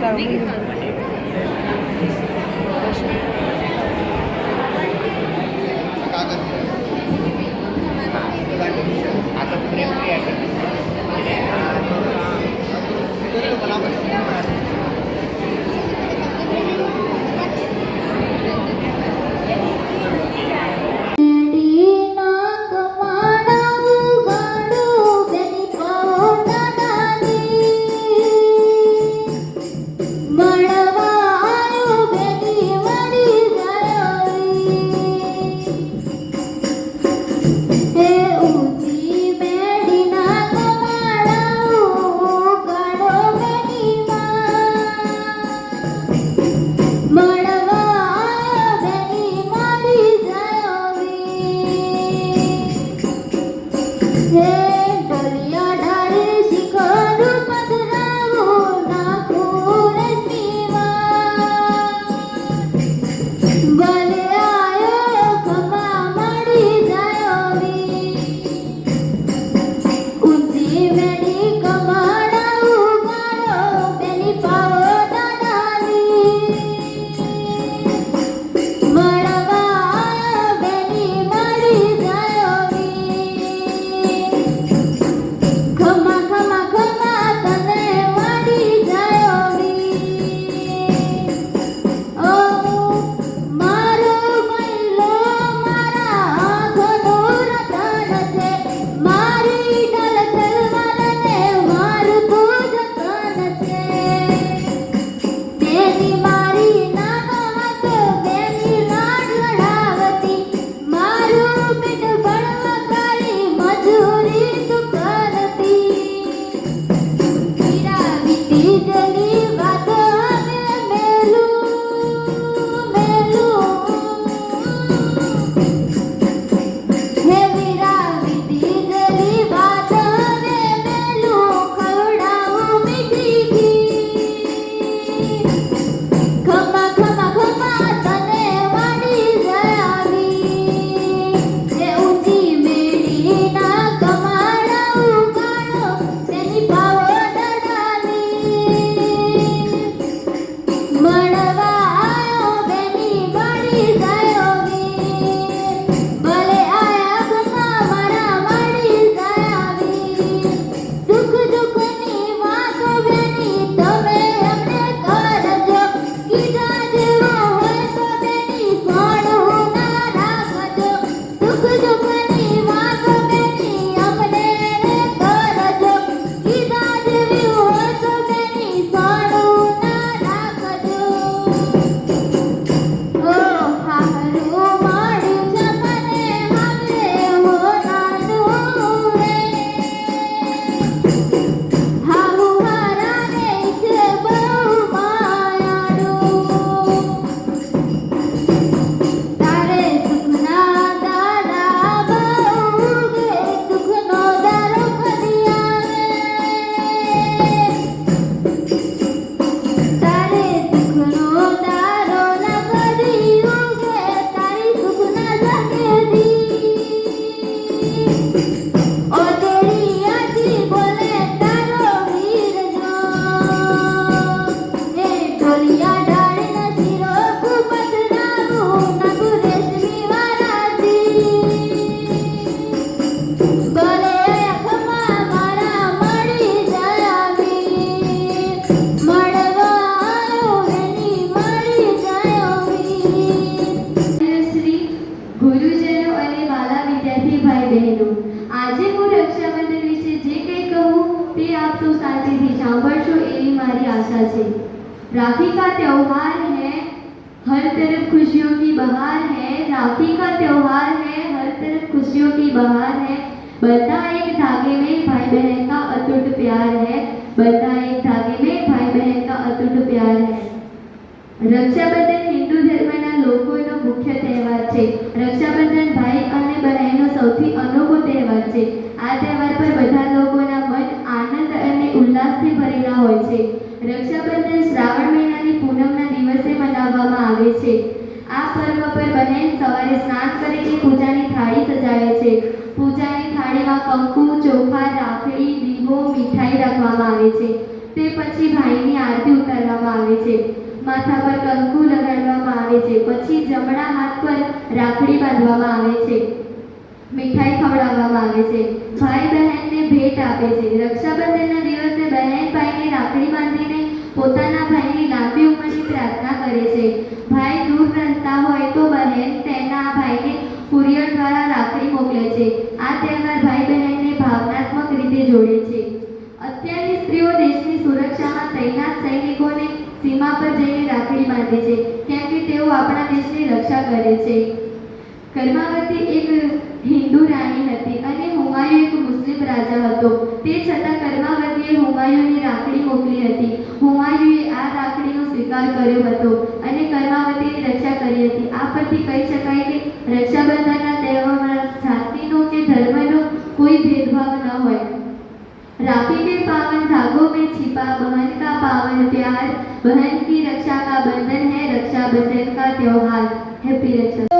没有没有 સાંભળશો એવી મારી આશા છે राखी का त्यौहार है हर तरफ खुशियों की बहार है राखी का त्यौहार है हर तरफ खुशियों की बहार है बता एक धागे में भाई बहन का अटूट प्यार है बता एक धागे में भाई बहन का अटूट प्यार है રક્ષાબંધન હિન્દુ ધર્મના લોકોનો મુખ્ય તહેવાર છે રક્ષાબંધન ભાઈ અને બહેનનો સૌથી અનોખો તહેવાર છે આ તહેવાર પર બધા લોકો હોય છે. રક્ષાબંધન શ્રાવણ મહિનાની પૂનમના દિવસે મનાવવામાં આવે છે. આ પર્વ પર બહેન સવારે સ્નાન કરીને પૂજાની થાળી સજાવે છે. પૂજાની થાળીમાં કંકુ, ચોખા, રાખડી, દીવો, મીઠાઈ રાખવામાં આવે છે. તે પછી ભાઈની આરતી ઉતારવામાં આવે છે. માથા પર કંકુ લગાડવામાં આવે છે. પછી જમણા હાથ પર રાખડી બાંધવામાં આવે છે. મીઠાઈ ખવડાવવામાં આવે છે. ભાઈ બહેનને ભેટ આપે છે. રક્ષાબંધનના દિવસે બહેન ભાઈને રાખડી બાંધીને પોતાના ભાઈની લાંબી ઉંમરની પ્રાર્થના કરે છે. ભાઈ દૂર રહેતા હોય તો બહેન તેના ભાઈને કુરિયર દ્વારા રાખડી મોકલે છે. આ તહેવાર ભાઈ બહેનને ભાવનાત્મક રીતે જોડે છે. અત્યારની સ્ત્રીઓ દેશની સુરક્ષામાં તૈનાત સૈનિકોને સીમા પર જઈને રાખડી બાંધે છે, કેમ કે તેઓ આપણા દેશની રક્ષા કરે છે. કર્માવતી એક હિન્દુ રાણી હતી અને હુમાયુ એક મુસ્લિમ રાજા હતો તે છતાં કર્માવતીએ હુમાયુને રાખડી મોકલી હતી હુમાયુએ આ રાખડીનો સ્વીકાર કર્યો હતો અને કર્માવતીની રક્ષા કરી હતી આ પરથી કહી શકાય કે રક્ષાબંધનના તહેવારમાં જાતિનો કે ધર્મનો કોઈ ભેદભાવ ન હોય राखी के पावन धागों में छिपा बहन का पावन प्यार बहन की रक्षा का बंधन है रक्षा बंधन का त्योहार हैप्पी रक्षा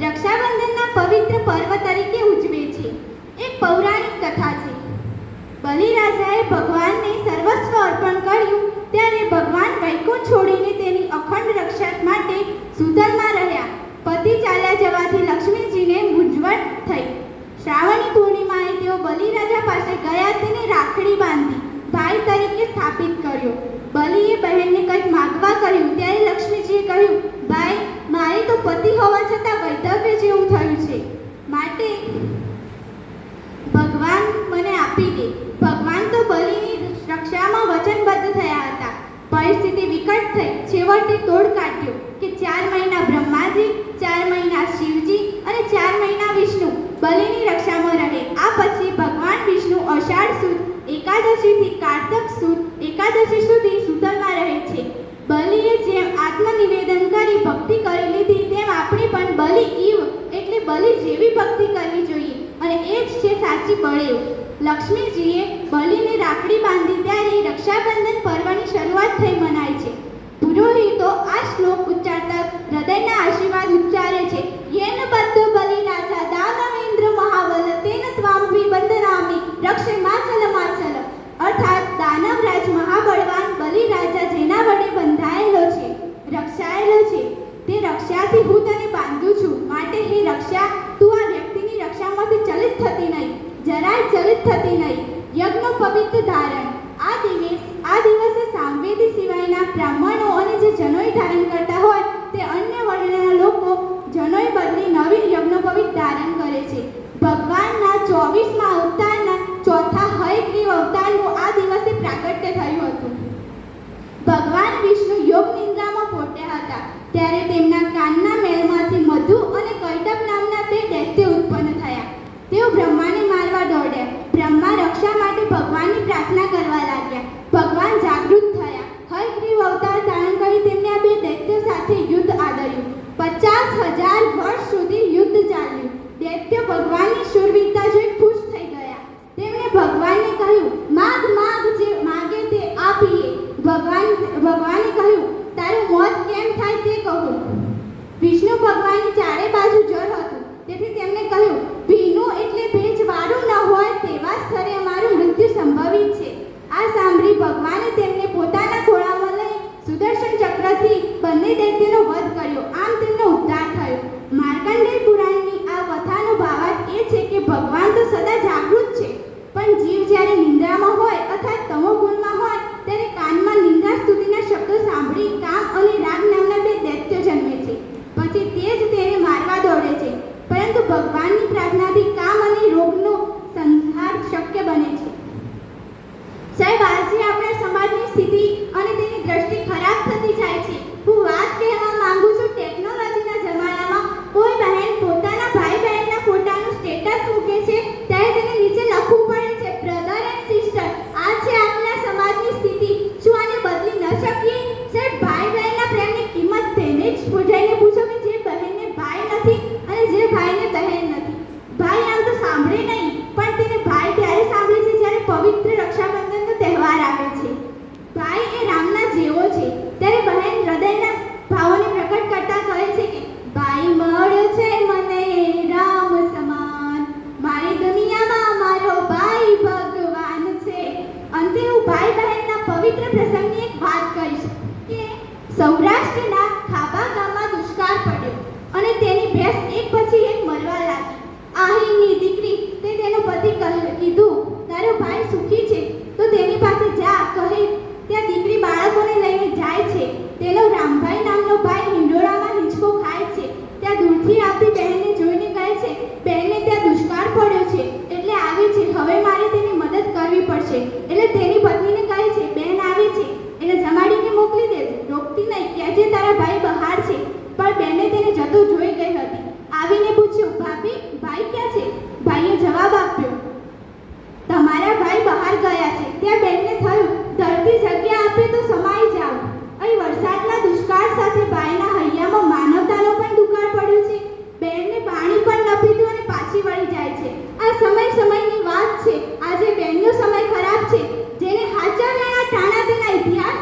રક્ષાબંધનના પવિત્ર પર્વ તરીકે ઉજવે છે. એક પૌરાણિક કથા છે. બલિરાજાએ ભગવાનને સર્વસ્વ અર્પણ કર્યું, ત્યારે ભગવાન વૈકુંઠ છોડીને તેની અખંડ રક્ષા માટે સુધરમાં રહ્યા પતિ ચાલ્યા જવાથી લક્ષ્મીજીને મૂંઝવણ થઈ શ્રાવણી પૂર્ણિમાએ તેઓ બલિરાજા પાસે ગયા તેને રાખડી બાંધી ભાઈ તરીકે સ્થાપિત કર્યો બલિએ બહેનને કંઈક માગવા કહ્યું ત્યારે લક્ષ્મીજીએ કહ્યું ભાઈ મારે તો પતિ હોવા છતાં વૈધવ્ય જેવું થયું છે માટે ભગવાન મને આપી દે ભગવાન તો બલિની રક્ષામાં વચનબદ્ધ થયા હતા પરિસ્થિતિ વિકટ થઈ છેવટે થાય તે કહો. વિષ્ણુ ભગવાન ચારે બાજુ જળ el diario.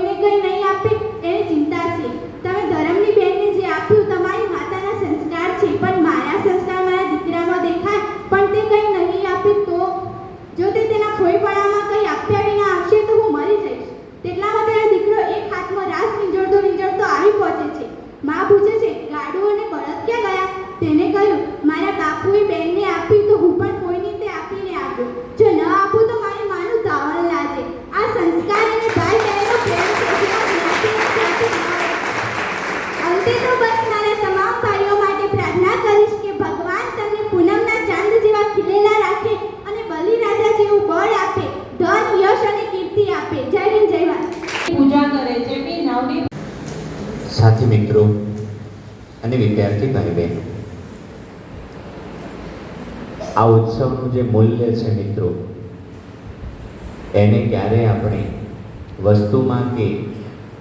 કોઈને કંઈ નહીં સાથી મિત્રો અને વિદ્યાર્થી ભાઈ બહેન આ ઉત્સવનું જે મૂલ્ય છે મિત્રો, એને ક્યારેય આપણે વસ્તુમાં કે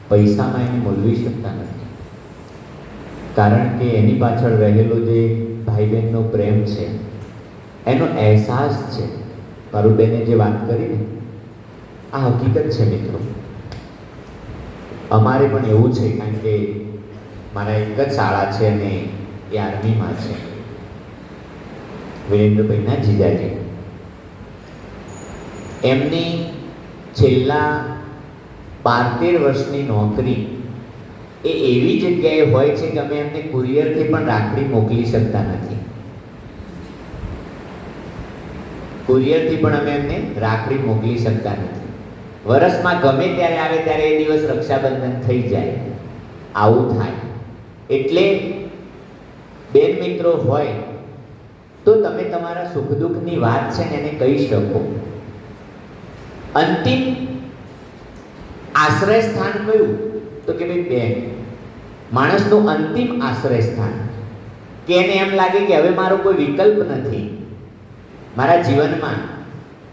પૈસામાં એને મૂલવી શકતા નથી. કારણ કે એની પાછળ રહેલો જે ભાઈ બહેનનો પ્રેમ છે, એનો અહેસાસ છે. મારું બેને જે વાત કરી ને, આ હકીકત છે મિત્રો. અમારે પણ એવું છે, કારણ કે મારા એક જ શાળા છે અને એ આર્મીમાં છે. વિરેન્દ્રભાઈના જીજાજી એમની છેલ્લા બાર તેર વર્ષની નોકરી એ એવી જગ્યાએ હોય છે કે અમે એમને કુરિયરથી પણ રાખડી મોકલી શકતા નથી. કુરિયરથી પણ અમે એમને રાખડી મોકલી શકતા નથી. વરસમાં ગમે ત્યારે આવે ત્યારે એ દિવસ રક્ષાબંધન થઈ જાય. આવું થાય. એટલે બેન મિત્રો હોય, તો તમે તમારા સુખ દુઃખની વાત છે ને એને કહી શકો. અંતિમ આશ્રય સ્થાન કયું? તો કે ભાઈ બેન, માણસનું અંતિમ આશ્રય સ્થાન. કે એને એમ લાગે કે હવે મારો કોઈ વિકલ્પ નથી. મારા જીવનમાં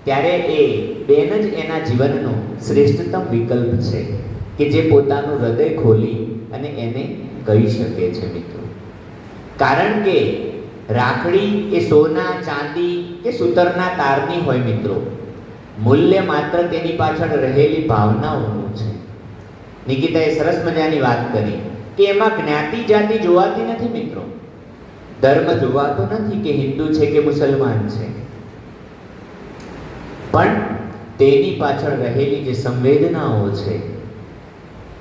ત્યારે એ બેન જ એના જીવનનો શ્રેષ્ઠતમ વિકલ્પ છે કે જે પોતાનું હૃદય ખોલી અને એને કહી શકે છે, મિત્રો. કારણ કે રાખડી એ સોના, ચાંદી કે સૂતરના તારની હોય, મિત્રો, મૂલ્ય માત્ર તેની પાછળ રહેલી ભાવનાઓનું છે. નિકિતાએ સરસ મજાની વાત કરી કે એમાં જ્ઞાતિ જાતિ જોવાતી નથી, મિત્રો. ધર્મ જોવાતો નથી કે હિન્દુ છે કે મુસલમાન છે. પણ તેની પાછળ રહેલી જે સંવેદનાઓ છે,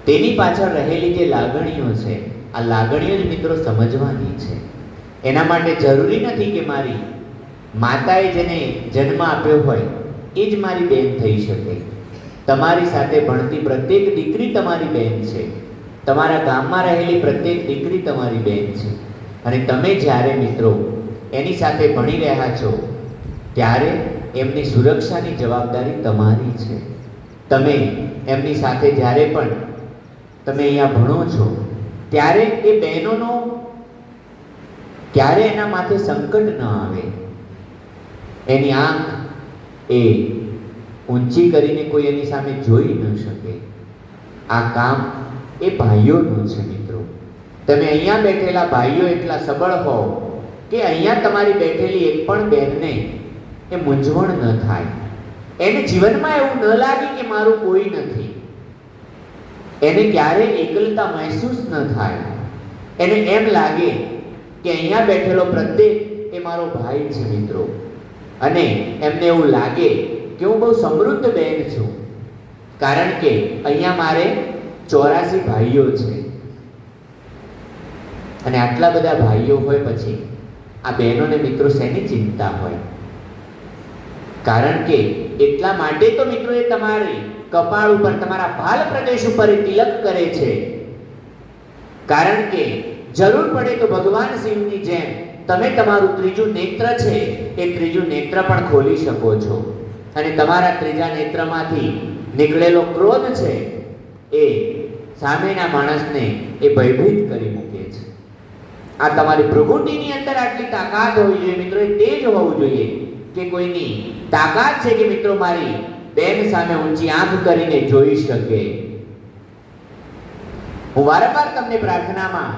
તેની પાછળ રહેલી જે લાગણીઓ છે, આ લાગણીઓ જ મિત્રો સમજવાની છે. એના માટે જરૂરી નથી કે મારી માતાએ જેને જન્મ આપ્યો હોય, એ જ મારી બેન થઈ શકે. તમારી સાથે ભણતી પ્રત્યેક દીકરી તમારી બેન છે. તમારા ગામમાં રહેલી પ્રત્યેક દીકરી તમારી બેન છે. અને તમે જ્યારે મિત્રો એની સાથે ભણી રહ્યા છો, ત્યારે એમની સુરક્ષાની જવાબદારી તમારી છે. તમે એમની સાથે જ્યારે પણ તમે અહીંયા ભણો છો, ત્યારે એ બહેનોનો ક્યારે એના માથે સંકટ ન આવે? એની આંખ એ ઊંચી કરીને કોઈ એની સામે જોઈ ન શકે. આ કામ એ ભાઈઓનું છે મિત્રો. તમે અહીંયા બેઠેલા ભાઈઓ એટલા સબળ હોવ કે અહીંયા તમારી બેઠેલી એક પણ બહેનને એ મૂંઝવણ ન થાય. એને જીવનમાં એવું ન લાગે કે મારું કોઈ નથી. એને ક્યારે એકલતા મહેસૂસ ન થાય. એને એમ લાગે કે અહીંયા બેઠેલો પ્રત્યેક એ મારો ભાઈ છે મિત્રો. અને એમને એવું લાગે કે હું બહુ સમૃદ્ધ બેન છું. કારણ કે અહીંયા મારે ચોરાસી ભાઈઓ છે. અને આટલા બધા ભાઈઓ હોય પછી આ બહેનોને મિત્રો શેની ચિંતા હોય? કારણ કે એટલા માટે તો મિત્રો એ તમારી કપાળ ઉપર, તમારા ભાલ પ્રદેશ ઉપર એ તિલક કરે છે. કારણ કે જરૂર પડે તો ભગવાન શિવની જેમ તમે તમારું ત્રીજું નેત્ર છે, એ ત્રીજું નેત્ર પણ ખોલી શકો છો. અને તમારા ત્રીજા નેત્રમાંથી નીકળેલો ક્રોધ છે, એ સામેના માણસને એ ભયભીત કરી મૂકે છે. આ તમારી પ્રગુટિની અંદર આટલી તાકાત હોવી જોઈએ મિત્રો, એ જ હોવું જોઈએ કે કોઈની તાકાત છે કે મિત્રો મારી બેન સામે ઊંચી આંખ કરીને જોઈ શકે. હું વારંવાર તમને પ્રાર્થનામાં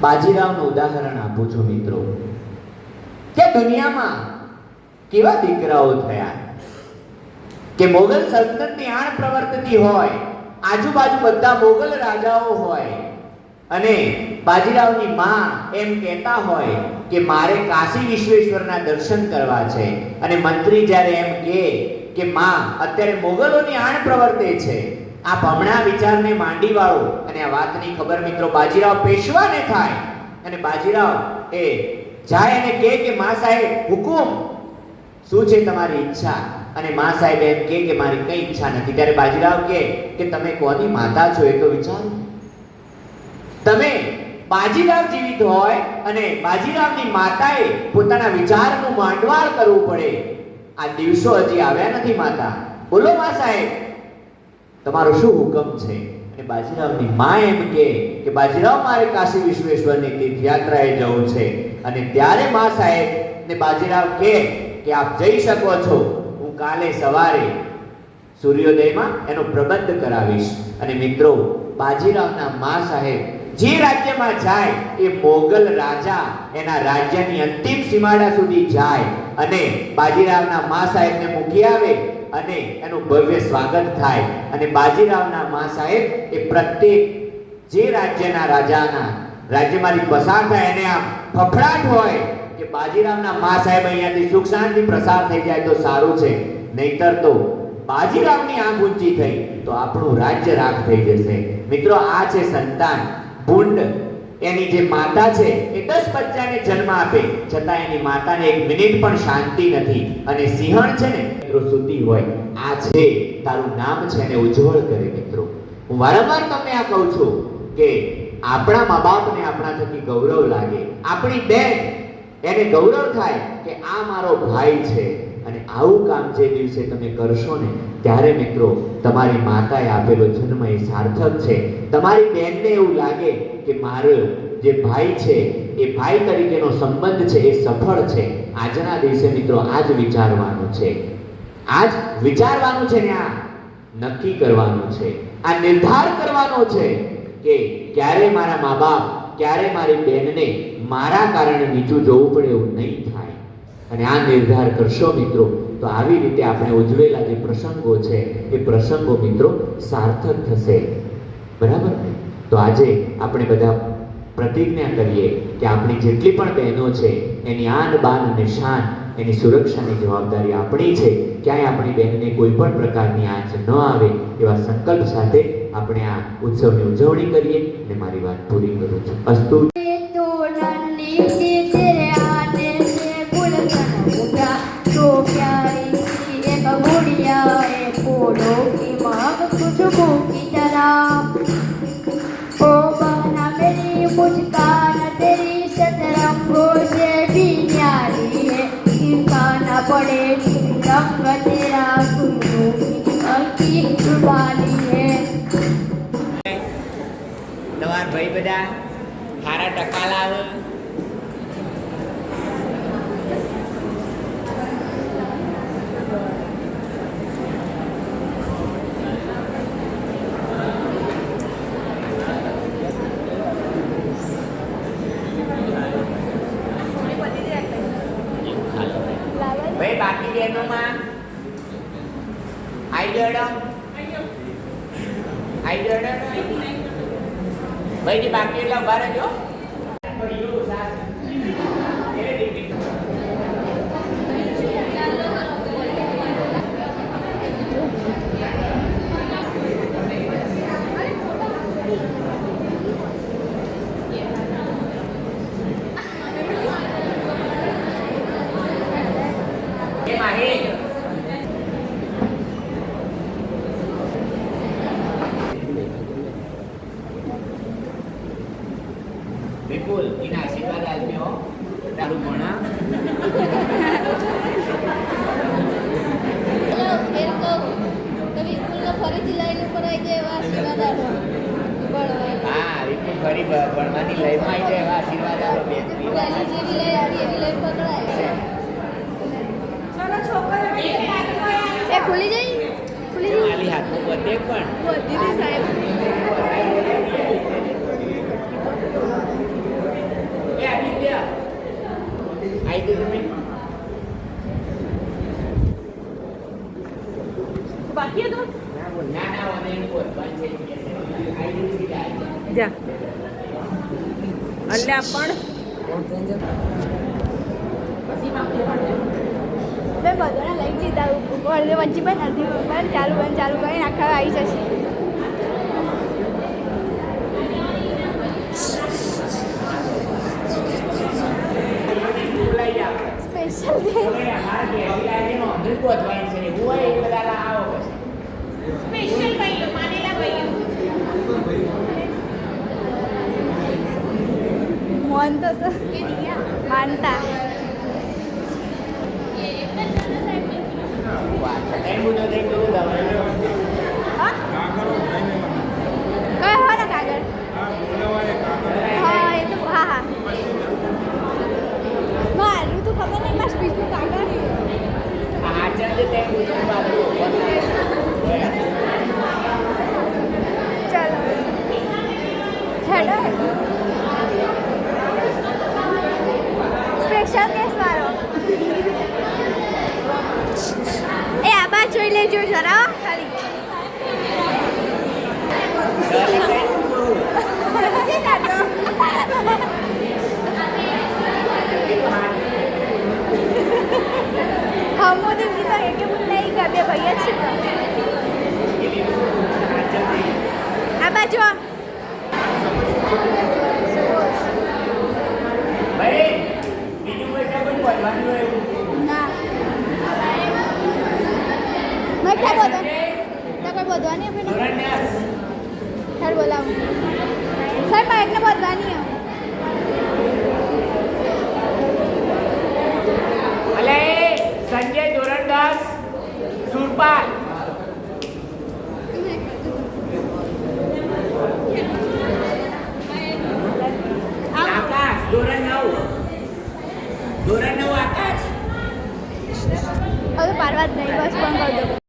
બાજીરાવનું ઉદાહરણ આપું છું મિત્રો. કે દુનિયામાં કેવા દીકરાઓ થયા? કે મોગલ સલ્તનતની આણ પ્રવર્તતી હોય, આજુબાજુ બધા મોગલ રાજાઓ હોય અને બાજીરાવની માં એમ કહેતા હોય કે મારે કાશી વિશ્વેશ્વરના દર્શન કરવા છે. અને મંત્રી જ્યારે એમ કહે કે માં, અત્યારે મોગલોની આણ પ્રવર્તે છે. આ હમણાં વિચારને માંડી વાળો. અને આ વાતની ખબર મિત્રો બાજીરાવ પેશવાને થાય. અને બાજીરાવ એ જાય અને કહે કે મા સાહેબ, હુકુમ. શું છે તમારી ઈચ્છા? અને મા સાહેબ એમ કહે કે મારી કઈ ઈચ્છા નથી. ત્યારે બાજીરાવ કહે કે તમે કોની માતા છો એ તો વિચારો. તમે બાજીરાવ જીવિત હોય અને બાજીરાવની માતાએ પોતાના વિચારનું માંડવાળ કરવું પડે. આ દિવસો હજી આવ્યા નથી માતા. બોલો મા સાહેબ, તમારો શું હુકમ છે? અને બાજીરાવની મા એમ કહે કે બાજીરાવ મારે કાશી વિશ્વેશ્વરની તીર્થયાત્રાએ જવું છે. અને ત્યારે મા સાહેબ ને બાજીરાવ કહે કે આપ જઈ શકો છો. હું કાલે સવારે સૂર્યોદયમાં એનો પ્રબંધ કરાવીશ. અને મિત્રો, બાજીરાવના મા સાહેબ જે રાજ્યમાં જાય એ મોગલ રાજા એના રાજ્યની અંતિમ સીમાડા સુધી જાય અને બાજીરાવના મા સાહેબને મૂકી આવે અને એનું ભવ્ય સ્વાગત થાય. અને બાજીરાવના મા સાહેબ એ પ્રત્યેક જે રાજ્યના રાજાના રાજ્યમાંથી પસાર થાય એને આમ ફફડાટ હોય કે બાજીરાવના મા સાહેબ અહીંયાથી સુખ શાંતિ પ્રસાર થઈ જાય તો સારું છે. નહીતર તો બાજીરાવની આંખ ઊંચી થઈ તો આપણું રાજ્ય રાખ થઈ જશે. મિત્રો, આ છે સંતાન. ભૂંડ એની જે માતા છે એ દસ બચ્ચાને જન્મ આપે. છતાં એની માતાને એક મિનિટ પણ શાંતિ નથી. અને સિંહણ છે ને, મિત્રો સૂતી હોય. આ છે તારું નામ છે એને ઉજ્જવળ કરે, મિત્રો. હું વારંવાર તમને આ કહું છું કે આપણા મા બાપને આપણા થકી ગૌરવ લાગે. આપણી બેન એને ગૌરવ થાય કે આ મારો ભાઈ છે. અને આવું કામ જે દિવસે તમે કરશો ને, ત્યારે મિત્રો, તમારી માતાએ આપેલો જન્મ એ સાર્થક છે. તમારી બહેનને એવું લાગે કે મારો જે ભાઈ છે, એ ભાઈ તરીકેનો સંબંધ છે, એ સફળ છે. આજના દિવસે મિત્રો આ વિચારવાનું છે. આજ વિચારવાનું છે ને આ. નક્કી કરવાનું છે. આ નિર્ધાર કરવાનો છે કે ક્યારે મારા મા બાપ, ક્યારે મારી બેનને મારા કારણે નીચું જોવું પડે એવું નહીં થાય. અને આ નિર્ધાર કરશો મિત્રો, તો આવી રીતે આપણે ઉજવેલા જે પ્રસંગો છે, એ પ્રસંગો મિત્રો સાર્થક થશે. બરાબર? તો આજે આપણે બધા પ્રતિજ્ઞા કરીએ કે આપણી જેટલી પણ બહેનો છે, એની આન, બાન અને શાન, એની સુરક્ષાની જવાબદારી આપણી છે, ક્યાંય આપણી બહેનને કોઈ પણ પ્રકારની આંચ ન આવે, એવા સંકલ્પ સાથે આપણે આ ઉત્સવની ઉજવણી કરીએ અને મારી વાત પૂરી કરું છું. અસ્તુ की तरह ओ बहना मेरी मुस्कान तेरी सतरंगों से भी न्यारी है इंसान पड़े रंग तेरा सुनो की जुबानी है તમાર ભાઈ બધા સારા ટકા લાવે જા. અલ્યા પણ. મેં બધાને લઈ લીધા. અડધે વચ્ચે પણ અડધી પણ ચાલુ બંધ ચાલુ કરીને આખા આવી જશે. સ્પેશિયલ ગેસ્ટ હા કે આજે નો અંਦਰ પહોંચવાનું છે હું એ બધા આવો પછી સ્પેશિયલ ભાઈઓ માનેલા ભાઈઓ મોહન તો તો ઠેર બોલો. તમે બોધવાની હવે ઠેર બોલાવો સર માઇકને બોધવાની હવે સંજય ધોરણદાસ સુરપાલ. આકાશ ધોરણ નવ. ધોરણ નવ આકાશ. હવે પારવાત નહીં બસ પણ કરી